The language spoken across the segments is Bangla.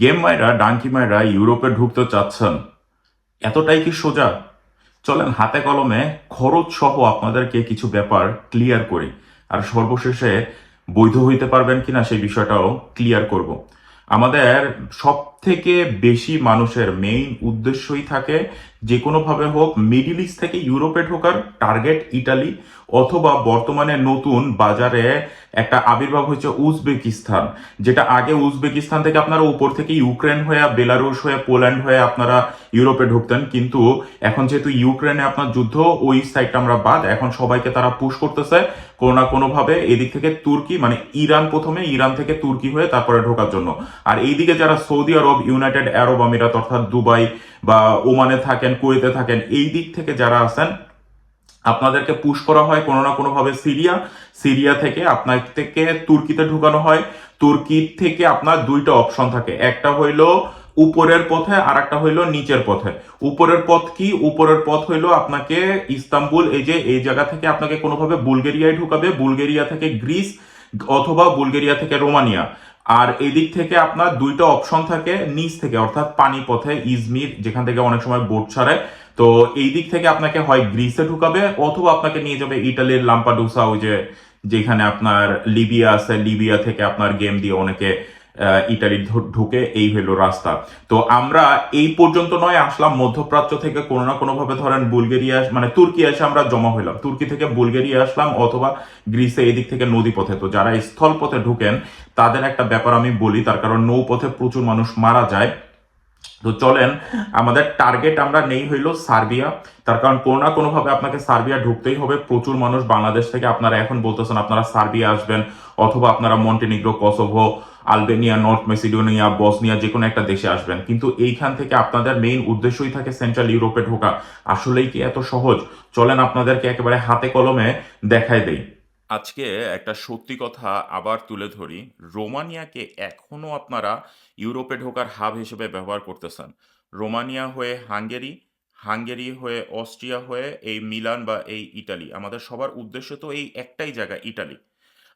গেম মায়েরা ডাঙ্কি মায়েরা ইউরোপে ঢুকতে চাচ্ছেন, এতটাই কি সোজা? চলেন, হাতে কলমে খরচ সহ আপনাদেরকে কিছু ব্যাপার ক্লিয়ার করি। আর সর্বশেষে বৈধ হইতে পারবেন কিনা সেই বিষয়টাও ক্লিয়ার করব। আমাদের সব থেকে বেশি মানুষের মেইন উদ্দেশ্যই থাকে, যে কোনোভাবে হোক মিডিল ইস্ট থেকে ইউরোপে ঢোকার টার্গেট ইটালি অথবা বর্তমানে নতুন বাজারে একটা আবির্ভাব হয়েছে উজবেকিস্তান, যেটা আগে উজবেকিস্তান থেকে আপনারা উপর থেকে ইউক্রেন হয়ে, বেলারুশ হয়ে, পোল্যান্ড হয়ে আপনারা ইউরোপে ঢুকতেন। কিন্তু এখন যেহেতু ইউক্রেনে আপনার যুদ্ধ, ওই সাইডটা আমরা বাদ, এখন সবাইকে তারা পুশ করতেছে কোনো না কোনোভাবে। এদিক থেকে তুর্কি মানে ইরান প্রথমে, ইরান থেকে তুর্কি হয়ে তারপরে ঢোকার জন্য। আর এইদিকে যারা সৌদি আরব, ইউনাইটেড আরব আমিরাত, অর্থাৎ দুবাই বা ওমানে থাকেন, কুয়েতে থাকেন এই দিক থেকে যারা আছেন আপনাদেরকে পুশ করা হয় কোনো না কোনোভাবে সিরিয়া। সিরিয়া থেকে আপনার থেকে তুর্কিতে ঢুকানো হয়। তুর্কি থেকে আপনার দুইটা অপশন থাকে। একটা হইল উপরের পথে আর একটা হইল নিচের পথে। উপরের পথ কি? উপরের পথ হইল আপনাকে ইস্তাম্বুল, এই যে, এই জায়গা থেকে আপনাকে কোনোভাবে বুলগেরিয়ায় ঢুকাবে। বুলগেরিয়া থেকে গ্রিস অথবা বুলগেরিয়া থেকে রোমানিয়া। আর এদিক থেকে আপনার দুইটা অপশন থাকে, নিচ থেকে, অর্থাৎ পানি পথে ইজমির, যেখান থেকে অনেক সময় বোট ছাড়ে। তো এই দিক থেকে আপনাকে হয় গ্রিসে ঢুকাবে, অথবা আপনাকে নিয়ে যাবে ইটালির লাম্পাডুসা, ওই যে, যেখানে আপনার লিবিয়া আছে, লিবিয়া থেকে আপনার গেম দিয়ে অনেকে ইটালি ঢু- ঢুকে এই হলো রাস্তা। তো আমরা এই পর্যন্ত নয়, আসলাম মধ্যপ্রাচ্য থেকে কোনো না কোনো ভাবে ধরেন বুলগেরিয়া মানে তুর্কি এসে আমরা জমা হইলাম। তুর্কি থেকে বুলগেরিয়া আসলাম অথবা গ্রিসে এদিক থেকে নদী পথে তো যারা স্থল পথে ঢুকেন, তাদের একটা ব্যাপার আমি বলি, তার কারণ নৌপথে প্রচুর মানুষ মারা যায়। তো চলেন, আমাদের টার্গেট আমরা নেই হইল সার্বিয়া। তার কারণ কোনো না কোনো ভাবে আপনাকে সার্বিয়া ঢুকতেই হবে। প্রচুর মানুষ বাংলাদেশ থেকে আপনারা এখন বলতেছেন আপনারা সার্বিয়া আসবেন অথবা আপনারা Montenegro, Kosovo Albania, North Macedonia, Bosnia, যে কোনো একটা দেশে আসবেন। কিন্তু এইখান থেকে আপনাদের মেইন উদ্দেশ্যই থাকে সেন্ট্রাল ইউরোপে ঢোকা। আসলেই কি এত সহজ? চলেন আপনাদেরকে একেবারে হাতে কলমে দেখায় দেই। আজকে একটা সত্যি কথা আবার তুলে ধরি। রোমানিয়াকে এখনও আপনারা ইউরোপে ঢোকার হাব হিসেবে ব্যবহার করতেছেন। রোমানিয়া হয়ে হাঙ্গেরি হাঙ্গেরি হয়ে অস্ট্রিয়া হয়ে এই মিলান বা এই ইটালি। আমাদের সবার উদ্দেশ্য তো এই একটাই জায়গা, ইটালি।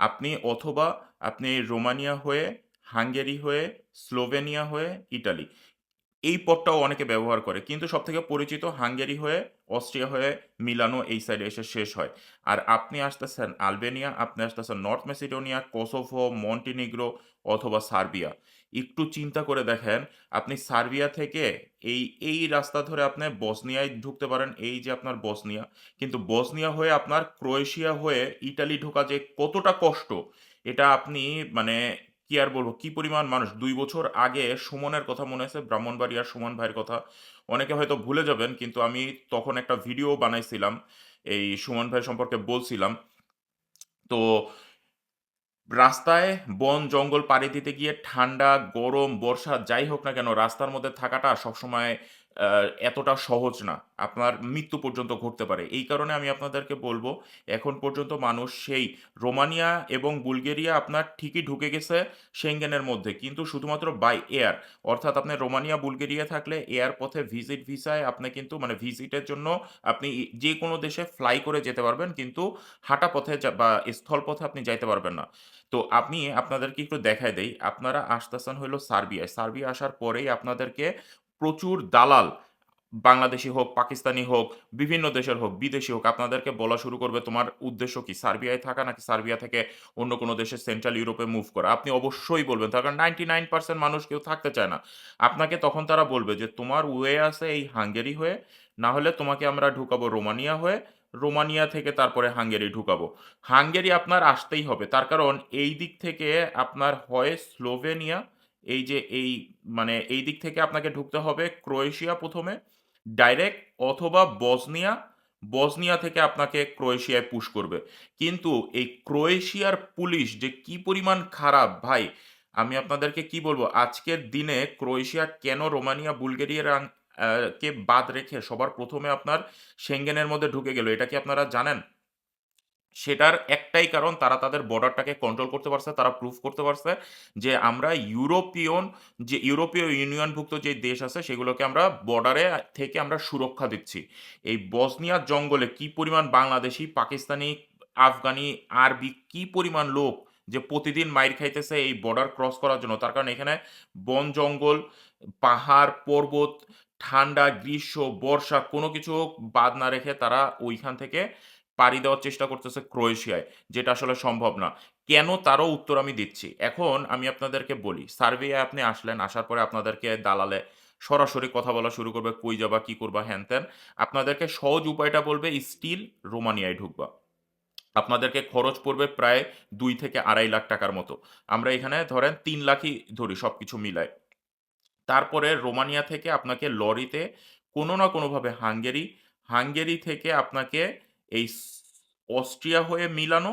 আপনি অথবা আপনি রোমানিয়া হয়ে, হাঙ্গেরি হয়ে, স্লোভেনিয়া হয়ে, ইটালি। এই পথটাও অনেকে ব্যবহার করে। কিন্তু সব থেকে পরিচিত হাঙ্গেরি হয়ে, অস্ট্রিয়া হয়ে, মিলানো এই সাইডে এসে শেষ হয়। আর আপনি আসতেছেন আলবেনিয়া, আপনি আসতেছেন নর্থ মেসিডোনিয়া, কোসোভো, মন্টিনিগ্রো অথবা সার্বিয়া। একটু চিন্তা করে দেখেন, আপনি সার্বিয়া থেকে এই এই রাস্তা ধরে আপনি বসনিয়ায় ঢুকতে পারেন, এই যে আপনার বসনিয়া। কিন্তু বসনিয়া হয়ে আপনার ক্রোয়েশিয়া হয়ে ইটালি ঢোকা যে কতটা কষ্ট, এটা আপনি মানে কি আর বলব, কি পরিমাণ মানুষ? দুই বছর আগে সুমনের কথা মনে আছে ব্রাহ্মণবাড়িয়ার সুমন ভাইয়ের কথা। অনেকে হয়তো ভুলে যাবেন, কিন্তু আমি তখন একটা ভিডিও বানাইছিলাম, এই সুমন ভাই সম্পর্কে বলছিলাম। তো রাস্তায় বন জঙ্গল পাড়ি দিতে গিয়ে ঠান্ডা, গরম, বর্ষা যাই হোক না কেন, রাস্তার মধ্যে থাকাটা সবসময় এতটা সহজ না। আপনার মৃত্যু পর্যন্ত ঘটতে পারে। এই কারণে আমি আপনাদেরকে বলব, এখন পর্যন্ত মানুষ সেই রোমানিয়া এবং বুলগেরিয়া আপনার ঠিকই ঢুকে গেছে সেঙ্গেনের মধ্যে। কিন্তু শুধুমাত্র বাই এয়ার অর্থাৎ আপনি রোমানিয়া, বুলগেরিয়া থাকলে এয়ার পথে ভিজিট ভিসায় আপনি কিন্তু মানে ভিজিটের জন্য আপনি যে কোনো দেশে ফ্লাই করে যেতে পারবেন, কিন্তু হাঁটা পথে বা স্থল পথে আপনি যাইতে পারবেন না। তো আপনি, আপনাদেরকে একটু দেখাই দেই, আপনারা আসতেছেন হলো সার্বিয়ায়। সার্বিয়া আসার পরেই আপনাদেরকে প্রচুর দালাল, বাংলাদেশি হোক, পাকিস্তানি হোক, বিভিন্ন দেশের হোক, বিদেশি হোক, আপনাদেরকে বলা শুরু করবে তোমার উদ্দেশ্য কি? সার্বিয়ায় থাকা নাকি সার্বিয়া থেকে অন্য কোনো দেশে সেন্ট্রাল ইউরোপে মুভ করা? আপনি অবশ্যই বলবেন, তার কারণ নাইনটি নাইন পার্সেন্ট মানুষ কেউ থাকতে চায় না। আপনাকে তখন তারা বলবে যে, তোমার ওয়ে আছে এই হাঙ্গেরি হয়ে, না হলে তোমাকে আমরা ঢুকাবো রোমানিয়া হয়ে, রোমানিয়া থেকে তারপরে হাঙ্গেরি ঢুকাবো। হাঙ্গেরি আপনার আসতেই হবে, তার কারণ এই দিক থেকে আপনার হয় স্লোভেনিয়া এই যে এই মানে এই দিক থেকে আপনাকে ঢুকতে হবে ক্রোয়েশিয়া প্রথমে, ডাইরেক্ট অথবা বসনিয়া বসনিয়া থেকে আপনাকে ক্রোয়েশিয়ায় পুশ করবে। কিন্তু এই ক্রোয়েশিয়ার পুলিশ যে কি পরিমাণ খারাপ, ভাই, আমি আপনাদেরকে কি বলব? আজকের দিনে ক্রোয়েশিয়া কেন রোমানিয়া, বুলগেরিয়ার কে বাদ রেখে সবার প্রথমে আপনার সেঙ্গেনের মধ্যে ঢুকে গেল, এটা কি আপনারা জানেন? সেটার একটাই কারণ তারা তাদের বর্ডারটাকে কন্ট্রোল করতে পারছে, তারা প্রুফ করতে পারছে যে আমরা ইউরোপিয়ন, যে ইউরোপীয় ইউনিয়নভুক্ত যে দেশ আছে সেগুলোকে আমরা বর্ডারে থেকে আমরা সুরক্ষা দিচ্ছি। এই বসনিয়ার জঙ্গলে কি পরিমাণ বাংলাদেশি, পাকিস্তানি, আফগানি, আরবি কি পরিমাণ লোক যে প্রতিদিন মাইর খাইতেছে এই বর্ডার ক্রস করার জন্য? তার কারণ এখানে বন জঙ্গল, পাহাড়, পর্বত, ঠান্ডা, গ্রীষ্ম, বর্ষা কোনো কিছু বাদ না রেখে তারা ওইখান থেকে পাড়ি দেওয়ার চেষ্টা করতেছে ক্রোয়েশিয়ায়, যেটা আসলে সম্ভব না। কেন তারও উত্তর আমি দিচ্ছি। এখন আমি আপনাদেরকে বলি সার্ভে আপনি আসলেন, আসার পরে আপনাদেরকে দালালে সরাসরি কথা বলা শুরু করবে, কই যাবা, কি করবা, হ্যান ত্যান। আপনাদেরকে সহজ উপায়টা বলবে, স্টিল রোমানিয়ায় ঢুকবা। আপনাদেরকে খরচ পড়বে প্রায় দুই থেকে আড়াই লাখ টাকার মতো। আমরা এখানে ধরেন তিন লাখই ধরি সব কিছু মিলায়। তারপরে রোমানিয়া থেকে আপনাকে লরিতে কোনো না কোনোভাবে হাঙ্গেরি হাঙ্গেরি থেকে আপনাকে এই অস্ট্রিয়া হয়ে মিলানো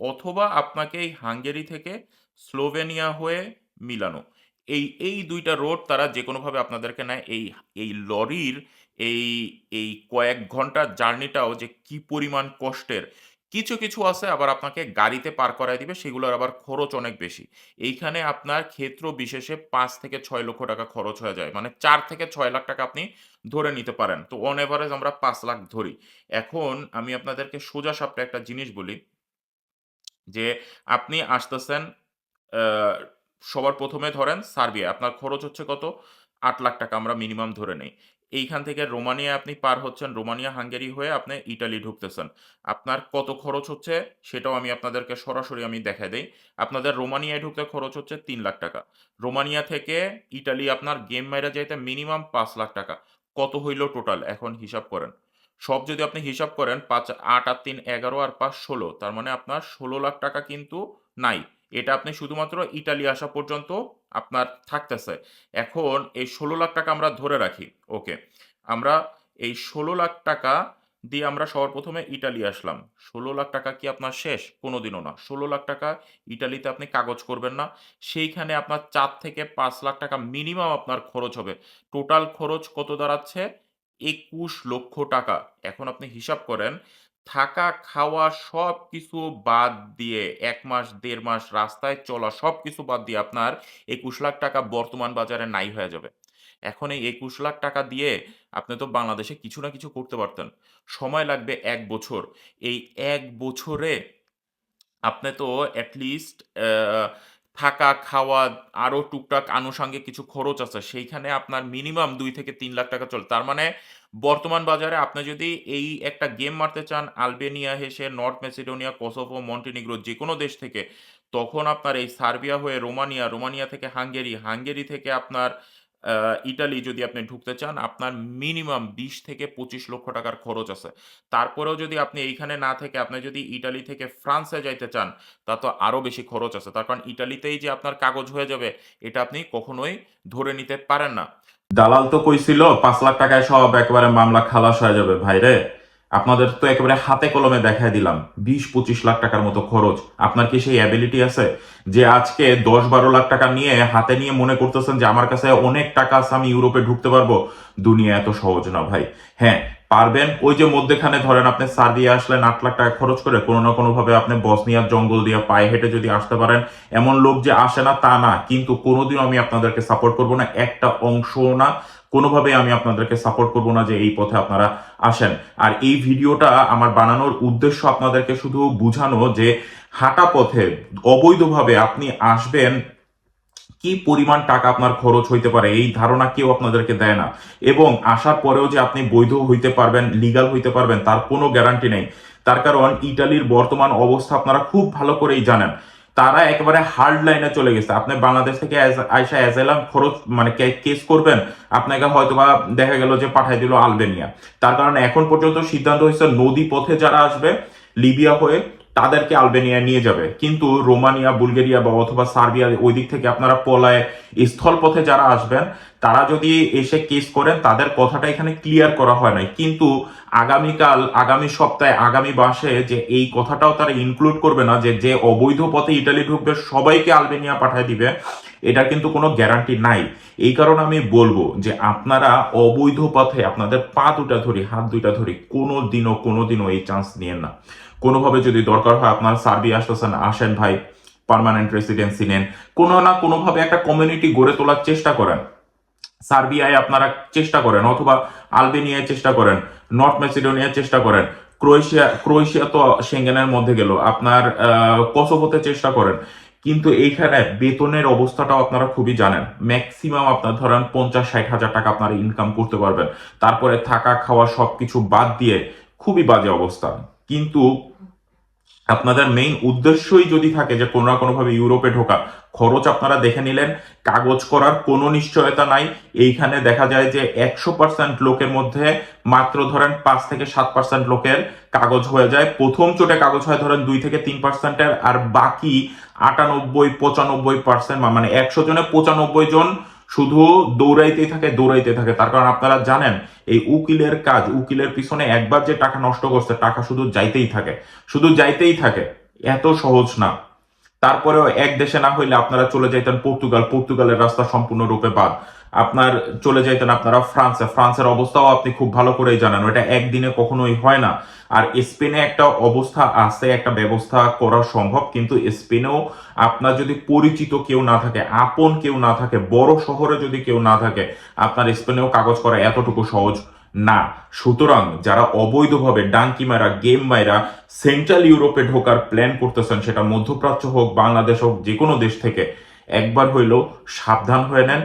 অথবা আপনাকে এই হাঙ্গেরি থেকে স্লোভেনিয়া হয়ে মিলানো। এই এই দুইটা রোড তারা যে কোনোভাবে আপনাদেরকে নেয়। এই এই লরির এই এই কয়েক ঘণ্টার জার্নিটাও যে কি পরিমাণ কষ্টের কিছু কিছু আছে আবার আপনাকে গাড়িতে পার করায় দিবে, সেগুলোর আবার খরচ অনেক বেশি। এইখানে আপনার ক্ষেত্র বিশেষে পাঁচ থেকে ছয় লক্ষ টাকা খরচ হয়ে যায়। মানে চার থেকে ছয় লাখ টাকা আপনি ধরে নিতে পারেন। তো অন এভারেজ আমরা পাঁচ লাখ ধরি। এখন আমি আপনাদেরকে সোজা সাপটা একটা জিনিস বলি, যে আপনি আসতেছেন সবার প্রথমে ধরেন সার্বিয়া আপনার খরচ হচ্ছে কত? আট লাখ টাকা আমরা মিনিমাম ধরে নেই। এইখান থেকে রোমানিয়া আপনি পার হচ্ছেন, রোমানিয়া, হাঙ্গেরি হয়ে আপনি ইটালি ঢুকতেছেন। আপনার কত খরচ হচ্ছে সেটাও আমি আপনাদেরকে সরাসরি আমি দেখাই দেই। আপনাদের রোমানিয়ায় ঢুকতে খরচ হচ্ছে তিন লাখ টাকা। রোমানিয়া থেকে ইটালি আপনার গেম মাইরা যাইতে মিনিমাম পাঁচ লাখ টাকা। কত হইল টোটাল? এখন হিসাব করেন। সব যদি আপনি হিসাব করেন, পাঁচ, আট আর তিন, এগারো আর পাঁচ, ষোলো, তার মানে আপনার ষোলো লাখ টাকা কিন্তু নাই। এটা আপনি শুধুমাত্র ইটালি আসা পর্যন্ত আপনার থাকতেছে। এখন এই ষোলো লাখ টাকা আমরা ধরে রাখি, ওকে? আমরা এই ষোলো লাখ টাকা দিয়ে আমরা সবার প্রথমে ইটালি আসলাম। ষোলো লাখ টাকা কি আপনার শেষ? কোনোদিনও না। ষোলো লাখ টাকা ইটালিতে আপনি কাগজ করবেন না। সেইখানে আপনার চার থেকে পাঁচ লাখ টাকা মিনিমাম আপনার খরচ হবে। টোটাল খরচ কত দাঁড়াচ্ছে? একুশ লক্ষ টাকা। এখন আপনি হিসাব করেন থাকা, খাওয়া সব কিছু বাদ দিয়ে এক মাস, দেড় মাস রাস্তায় চলা সব কিছু বাদ দিয়ে আপনার একুশ লাখ টাকা বর্তমান বাজারে নাই হয়ে যাবে। এখন এই একুশ লাখ টাকা দিয়ে আপনি তো বাংলাদেশে কিছু না কিছু করতে পারতেন। সময় লাগবে এক বছর। এই এক বছরে আপনি তো অ্যাটলিস্ট থাকা, খাওয়া আরও টুকটাক আনুষঙ্গিক কিছু খরচ আছে। সেইখানে আপনার মিনিমাম দুই থেকে তিন লাখ টাকা চলে। তার মানে বর্তমান বাজারে আপনি যদি এই একটা গেম মারতে চান, আলবেনিয়া হেসে নর্থ মেসিডোনিয়া, কোসোভো, মন্টিনিগ্রো যে কোনো দেশ থেকে, তখন আপনার এই সার্বিয়া হয়ে রোমানিয়া রোমানিয়া থেকে হাঙ্গেরি হাঙ্গেরি থেকে আপনার ইটালি যদি আপনি ঢুকতে চান, আপনার মিনিমাম বিশ থেকে পঁচিশ লক্ষ টাকার খরচ আছে। তারপরেও যদি আপনি এইখানে না থেকে, আপনি যদি ইটালি থেকে ফ্রান্সে যাইতে চান, তা তো আরও বেশি খরচ আছে। তার কারণ ইটালিতেই যে আপনার কাগজ হয়ে যাবে, এটা আপনি কখনোই ধরে নিতে পারেন না। দালাল তো কইছিল, পাঁচ লাখ টাকায় সব একেবারে মামলা খালাস হয়ে যাবে। ভাইরে আপনাদের তো একেবারে হাতে কলমে দেখায় দিলাম। বিশ, পঁচিশ লাখ টাকার মতো খরচ। আপনার কি সেই অ্যাবিলিটি আছে যে আজকে দশ, বারো লাখ টাকা নিয়ে হাতে নিয়ে মনে করতেছেন যে আমার কাছে অনেক টাকা আছে, আমি ইউরোপে ঢুকতে পারব? দুনিয়া এত সহজ না ভাই। হ্যাঁ পারবেন। ওই যে মধ্যেখানে ধরেন আপনি সার দিয়ে আসলেন আট লাখ টাকা খরচ করে কোনো না কোনো ভাবে আপনি বসনিয়ার জঙ্গল দিয়ে পায়ে হেঁটে যদি আসতে পারেন, এমন লোক যে আসে না তা না, কিন্তু কোনোদিনও আমি আপনাদেরকে সাপোর্ট করব না, একটা অংশ না। কোনোভাবে আমি আপনাদেরকে সাপোর্ট করব না যে এই পথে আপনারা আসেন। আর এই ভিডিওটা আমার বানানোর উদ্দেশ্য আপনাদেরকে শুধু বুঝানো যে হাঁটা পথে অবৈধভাবে আপনি আসবেন কি পরিমাণ টাকা আপনার খরচ হইতে পারে? এই ধারণা কেউ আপনাদেরকে দেয় না। এবং আসার পরেও যে আপনি বৈধ হইতে পারবেন লিগাল হইতে পারবেন, তার কোনো গ্যারান্টি নেই। তার কারণ, ইটালির বর্তমান অবস্থা আপনারা খুব ভালো করেই জানেন। তারা একেবারে হার্ড লাইনে চলে গেছে। আপনি বাংলাদেশ থেকে আইসা অ্যাজাইলাম খরচ মানে কেস করবেন, আপনাকে হয়তো বা দেখা গেল যে পাঠাই দিল আলবেনিয়া। তার কারণে, এখন পর্যন্ত সিদ্ধান্ত হয়েছে নদী পথে যারা আসবে, লিবিয়া হয়ে তাদেরকে আলবেনিয়া নিয়ে যাবে। কিন্তু রোমানিয়া, বুলগেরিয়া বা অথবা সার্বিয়া ওই দিক থেকে আপনারা পলায় স্থল পথে যারা আসবেন, তারা যদি এসে কেস করেন, তাদের কথাটা এখানে ক্লিয়ার করা হয় নাই। কিন্তু আগামীকাল, আগামী সপ্তাহে, আগামী মাসে যে এই কথাটাও তারা ইনক্লুড করবে না, যে যে অবৈধ পথে ইটালি ঢুকবে, সবাইকে আলবেনিয়া পাঠিয়ে দিবে, এটা কিন্তু কোনো গ্যারান্টি নাই। এই কারণে আমি বলব যে আপনারা অবৈধ পথে আপনাদের পা দুটা ধরি, হাত দুইটা ধরি কোনো দিনও কোনো দিনও এই চান্স নিয়েন না। কোনোভাবে যদি দরকার হয় আপনার সার্বি আসতেছেন আসেন ভাই পার্মানেন্ট রেসিডেন্সি নেন। কোনো না কোনোভাবে একটা কমিউনিটি গড়ে তোলার চেষ্টা করেন। সার্বিয়ায় আপনারা চেষ্টা করেন, অথবা আলবেনিয়ায় চেষ্টা করেন, নর্থ মেসিডোনিয়ায় চেষ্টা করেন, ক্রোয়েশিয়া ক্রোয়েশিয়া তো সেঙ্গেনের মধ্যে গেল, আপনার কসোভোতে চেষ্টা করেন। কিন্তু এইখানে বেতনের অবস্থাটাও আপনারা খুবই জানেন। ম্যাক্সিমাম আপনার ধরেন পঞ্চাশ, ষাট হাজার টাকা আপনারা ইনকাম করতে পারবেন। তারপরে থাকা, খাওয়া সবকিছু বাদ দিয়ে খুবই বাজে অবস্থা। কিন্তু আপনাদের মেইন উদ্দেশ্যই যদি থাকে যে কোনো না কোনোভাবে ইউরোপে ঢোকা, খরচ আপনারা দেখে নিলেন, কাগজ করার কোনো নিশ্চয়তা নাই। এইখানে দেখা যায় যে একশো পার্সেন্ট লোকের মধ্যে মাত্র ধরেন পাঁচ থেকে সাত পার্সেন্ট লোকের কাগজ হয়ে যায়। প্রথম চোটে কাগজ হয় ধরেন দুই থেকে তিন পার্সেন্টের আর বাকি আটানব্বই পঁচানব্বই পার্সেন্ট মানে একশো জনে পঁচানব্বই জন শুধু দৌড়াইতেই থাকে দৌড়াইতে থাকে। তার কারণ আপনারা জানেন, এই উকিলের কাজ, উকিলের পিছনে একবার যে টাকা নষ্ট করছে, টাকা শুধু যাইতেই থাকে। শুধু যাইতেই থাকে, এত সহজ না। তারপরেও এক দেশে না হইলে আপনারা চলে যাইতেন পর্তুগাল। পর্তুগালের রাস্তা সম্পূর্ণরূপে বাদ। আপনার চলে যাইতেন আপনারা ফ্রান্সে, ফ্রান্সের অবস্থাও আপনি খুব ভালো করেই জানেন ওটা একদিনে কখনোই হয় না। আর স্পেনে একটা অবস্থা আছে, একটা ব্যবস্থা করা সম্ভব, কিন্তু স্পেনেও আপনার যদি পরিচিত কেউ না থাকে, আপন কেউ না থাকে, বড় শহরে যদি কেউ না থাকে, আপনার স্পেনেও কাগজ করা এতটুকু সহজ না। সুতরাং যারা অবৈধভাবে ডাঙ্কি মারা, গেম মাইরা সেন্ট্রাল ইউরোপে ঢোকার প্ল্যান করতেছেন, সেটা মধ্যপ্রাচ্য হোক, বাংলাদেশ হোক যে কোনো দেশ থেকে, একবার হইলেও সাবধান হয়ে নেন।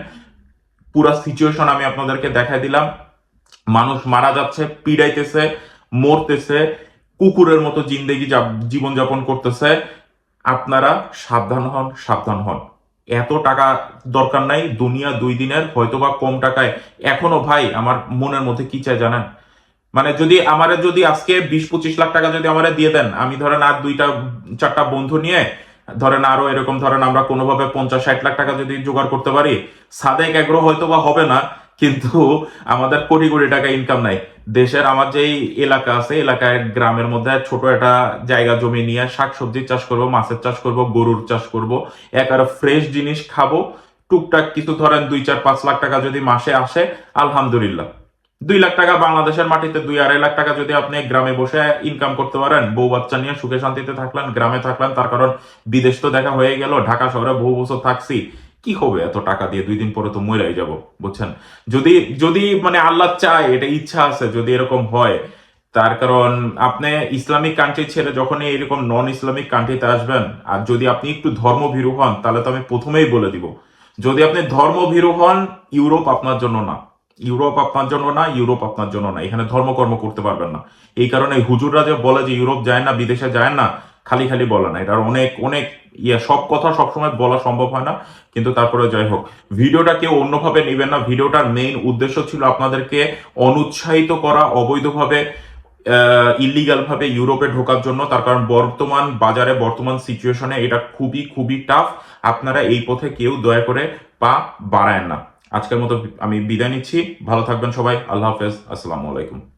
পুরা সিচুয়েশন আমি আপনাদেরকে দেখাই দিলাম। মানুষ মারা যাচ্ছে, পিড়াইতেছে, মরতেছে, কুকুরের মতো জিন্দেগি জীবনযাপন করতেছে। আপনারা সাবধান হন সাবধান হন। এত টাকা দরকার নাই, দুনিয়া দুই দিনের, হয়তোবা কম টাকায়। এখনও ভাই, আমার মনের মধ্যে কি চাই জানেন? মানে যদি আমারে যদি আজকে বিশ পঁচিশ লাখ টাকা যদি আমারে দিয়ে দেন, আমি ধরেন আর দুইটা, চারটা বন্ধু নিয়ে ধরেন আরও এরকম ধরেন আমরা কোনোভাবে পঞ্চাশ, ষাট লাখ টাকা যদি জোগাড় করতে পারি, সাদেক এগ্রো হয়তো বা হবে না, কিন্তু আমাদের কোটি কোটি টাকা ইনকাম নাই। দেশের আমার যেই এলাকা আছে, এলাকায় গ্রামের মধ্যে ছোট একটা জায়গা জমি নিয়ে শাকসবজির চাষ করব, মাছের চাষ করব, গরুর চাষ করব একারে ফ্রেশ জিনিস খাব, টুকটাক কিছু ধরেন দুই চার পাঁচ লাখ টাকা যদি মাসে আসে, আলহামদুলিল্লাহ। দুই লাখ টাকা বাংলাদেশের মাটিতে, দুই আড়াই লাখ টাকা যদি আপনি গ্রামে বসে ইনকাম করতে পারেন, বউ বাচ্চা নিয়ে সুখে শান্তিতে থাকলেন, গ্রামে থাকলেন, তার কারণ বিদেশ তো দেখা হয়ে গেল, ঢাকা শহরে বহু বছর থাকছি, কি হবে এত টাকা দিয়ে? দুই দিন পরে তো মরাই যাব, বুঝছেন? যদি যদি মানে আল্লাহ চায়, এটা ইচ্ছা আছে, যদি এরকম হয়, তার কারণ আপনি ইসলামিক কান্ট্রি ছেড়ে যখনই এরকম নন ইসলামিক কান্ট্রিতে আসবেন, আর যদি আপনি একটু ধর্ম ধর্মভীরু হন, তাহলে তো আমি প্রথমেই বলে দিব, যদি আপনি ধর্মভীরু হন, ইউরোপ আপনার জন্য না। ইউরোপ আপনার জন্য না, ইউরোপ আপনার জন্য না। এখানে ধর্মকর্ম করতে পারবেন না। এই কারণে হুজুররা যে বলে যে ইউরোপ যায় না, বিদেশে যায় না, খালি খালি বলে না। এটার অনেক অনেক ইয়ে সব কথা সবসময় বলা সম্ভব হয় না, কিন্তু তারপরে যাই হোক। ভিডিওটা কেউ অন্যভাবে নেবেন না। ভিডিওটার মেইন উদ্দেশ্য ছিল আপনাদেরকে অনুৎসাহিত করা, অবৈধভাবে ইলিগাল ভাবে ইউরোপে ঢোকার জন্য। তার কারণ বর্তমান বাজারে, বর্তমান সিচুয়েশনে এটা খুবই খুবই টাফ আপনারা এই পথে কেউ দয়া করে পা বাড়ায় না। আজকের মতো আমি বিদায় নিচ্ছি। ভালো থাকবেন সবাই। আল্লাহ হাফেজ। আসসালামু আলাইকুম।